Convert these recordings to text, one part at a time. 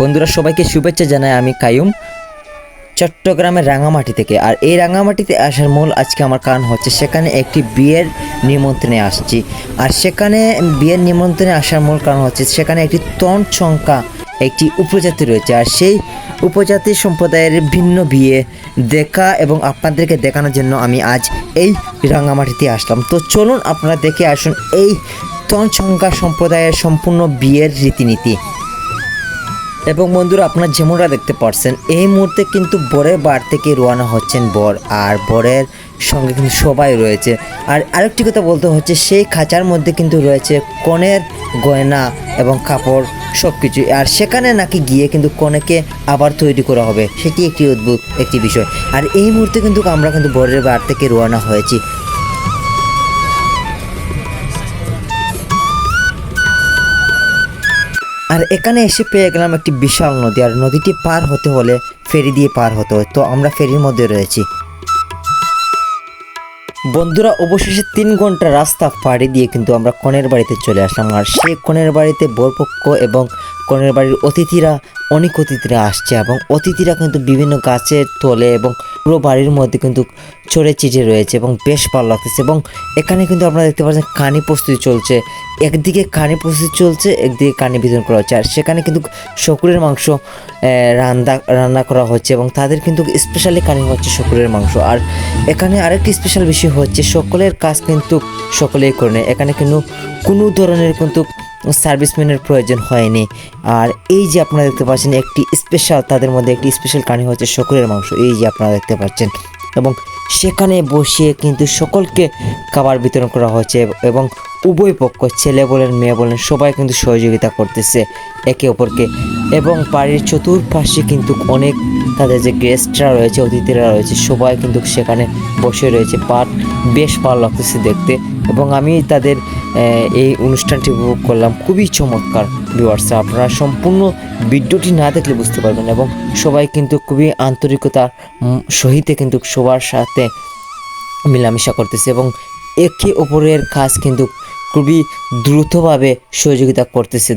বন্ধুরা, সবাইকে শুভেচ্ছা জানাই আমি কায়ুম। চট্টগ্রামের রাঙামাটি থেকে। আর এই রাঙামাটিতে আসার মূল আজকে আমার কারণ হচ্ছে সেখানে একটি বিয়ের নিমন্ত্রণে আসছি। আর সেখানে বিয়ের নিমন্ত্রণে আসার মূল কারণ হচ্ছে সেখানে একটি তন সংখ্যা একটি উপজাতি রয়েছে। আর সেই উপজাতি সম্প্রদায়ের ভিন্ন বিয়ে দেখা এবং আপনাদেরকে দেখানোর জন্য আমি আজ এই রাঙামাটিতে আসলাম। তো চলুন আপনারা দেখে আসুন এই তন সংখ্যা সম্প্রদায়ের সম্পূর্ণ বিয়ের রীতিনীতি। এবং বন্ধুরা আপনারা যেমনটা দেখতে পাচ্ছেন এই মুহূর্তে কিন্তু বরের বার থেকে রওনা হচ্ছেন বর, আর বরের সঙ্গে কিন্তু সবাই রয়েছে। আর আরেকটি কথা বলতে হচ্ছে, সেই খাঁচার মধ্যে কিন্তু রয়েছে কনের গয়না এবং কাপড় সব কিছু আর সেখানে নাকি গিয়ে কিন্তু কনেকে আবার তৈরি করা হবে, সেটি একটি অদ্ভুত একটি বিষয়। আর এই মুহূর্তে কিন্তু আমরা কিন্তু বরের বার থেকে রওনা হয়েছি। আর এখানে এসে পেয়ে গেলাম একটি বিশাল নদী, আর নদীটি পার হতে হলে ফেরি দিয়ে পার হতে হয়। তো আমরা ফেরির মধ্যে রয়েছি। বন্ধুরা, অবশেষে তিন ঘণ্টা রাস্তা পাড়ি দিয়ে কিন্তু আমরা কনের বাড়িতে চলে আসলাম। আর সেই কনের বাড়িতে বরপক্ষ এবং কনের বাড়ির অতিথিরা অনেক অতিথিরা আসছে এবং অতিথিরা কিন্তু বিভিন্ন গাছের তলে এবং পুরো বাড়ির মধ্যে কিন্তু চড়ে চিটে রয়েছে এবং বেশ ভালো লাগতেছে এবং এখানে কিন্তু আপনারা দেখতে পাচ্ছেন কানি প্রস্তুতি চলছে। একদিকে কানি প্রস্তুতি চলছে, একদিকে কানি বিতরণ করা হচ্ছে। আর সেখানে কিন্তু শকুরের মাংস রান্না রান্না করা হচ্ছে এবং তাদের কিন্তু স্পেশালি কানি হচ্ছে শকুরের মাংস। আর এখানে আরেকটি স্পেশাল বিষয় হচ্ছে সকলের কাজ কিন্তু সকলেই করে এখানে কিন্তু কোনো ধরনের কিন্তু সার্ভিসম্যানের প্রয়োজন হয়নি। আর এই যে আপনারা দেখতে পাচ্ছেন একটি স্পেশাল তাদের মধ্যে একটি স্পেশাল কানি হচ্ছে শকুরের মাংস। এই যে আপনারা দেখতে পাচ্ছেন। এবং সেখানে বসে কিন্তু সকলকে খাবার বিতরণ করা হচ্ছে এবং উভয় পক্ষ ছেলে বলেন, মেয়ে বলেন, সবাই কিন্তু সহযোগিতা করতেছে একে অপরকে। এবং বাড়ির চতুর্পাশে কিন্তু অনেক তাদের যে গেস্টরা রয়েছে, অতিথিরা রয়েছে, সবাই কিন্তু সেখানে বসে রয়েছে। পাট বেশ ভালো লাগতেছে দেখতে। এবং আমি তাদের এই অনুষ্ঠানটি উপভোগ করলাম। খুবই চমৎকার ভিউয়ার্স আপনারা সম্পূর্ণ ভিডিওটি না দেখলে বুঝতে পারবেন এবং সবাই কিন্তু খুবই আন্তরিকতার সহিতে কিন্তু সবার সাথে মেলামেশা করতেছে এবং একে অপরের কাজ কিন্তু খুবই দ্রুতভাবে সহযোগিতা করতেছে।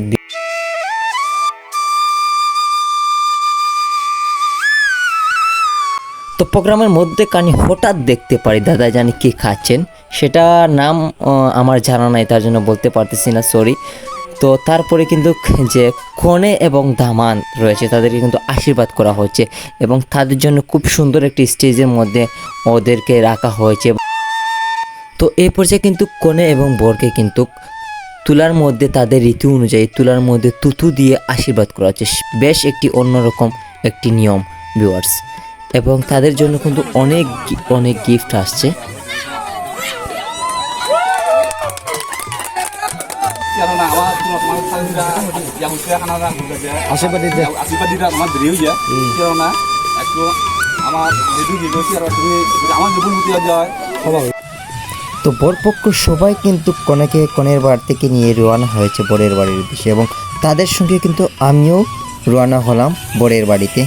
তো প্রোগ্রামের মধ্যে কানি হঠাৎ দেখতে পারি, দাদা জানি কি খাচ্ছেন? সেটা নাম আমার জানা নাই, তার জন্য বলতে পারতেছি না সরি তো তারপরে কিন্তু যে কনে এবং দামান রয়েছে, তাদেরকে কিন্তু আশীর্বাদ করা হচ্ছে এবং তাদের জন্য খুব সুন্দর একটি স্টেজের মধ্যে ওদেরকে রাখা হয়েছে। তো এই পর্যায়ে কিন্তু কনে এবং বরকে কিন্তু তুলার মধ্যে তাদের রীতি অনুযায়ী তুলার মধ্যে তুতু দিয়ে আশীর্বাদ করা হচ্ছে। বেশ একটি অন্যরকম একটি নিয়ম ভিউয়ার্স এবং তাদের জন্য কিন্তু অনেক অনেক গিফট আসছে। হয়ে তো বরপক্ষ সবাই কিন্তু কনেকে কনের বাড়ি থেকে নিয়ে রওনা হয়েছে বরের বাড়ির উদ্দেশ্যে এবং তাদের সঙ্গে কিন্তু আমিও রওনা হলাম বরের বাড়িতে।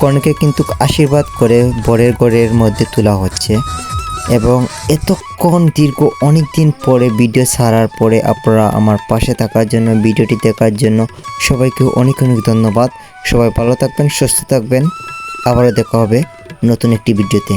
কনেকে কিন্তু আশীর্বাদ করে বরের ঘরের মধ্যে তোলা হচ্ছে। এবং এতক্ষণ দীর্ঘ অনেক দিন পরে ভিডিও ছাড়ার পরে আপনারা আমার পাশে থাকার জন্য, ভিডিওটি দেখার জন্য সবাইকে অনেক অনেক ধন্যবাদ। সবাই ভালো থাকবেন, সুস্থ থাকবেন। আবারও দেখা হবে নতুন একটি ভিডিওতে।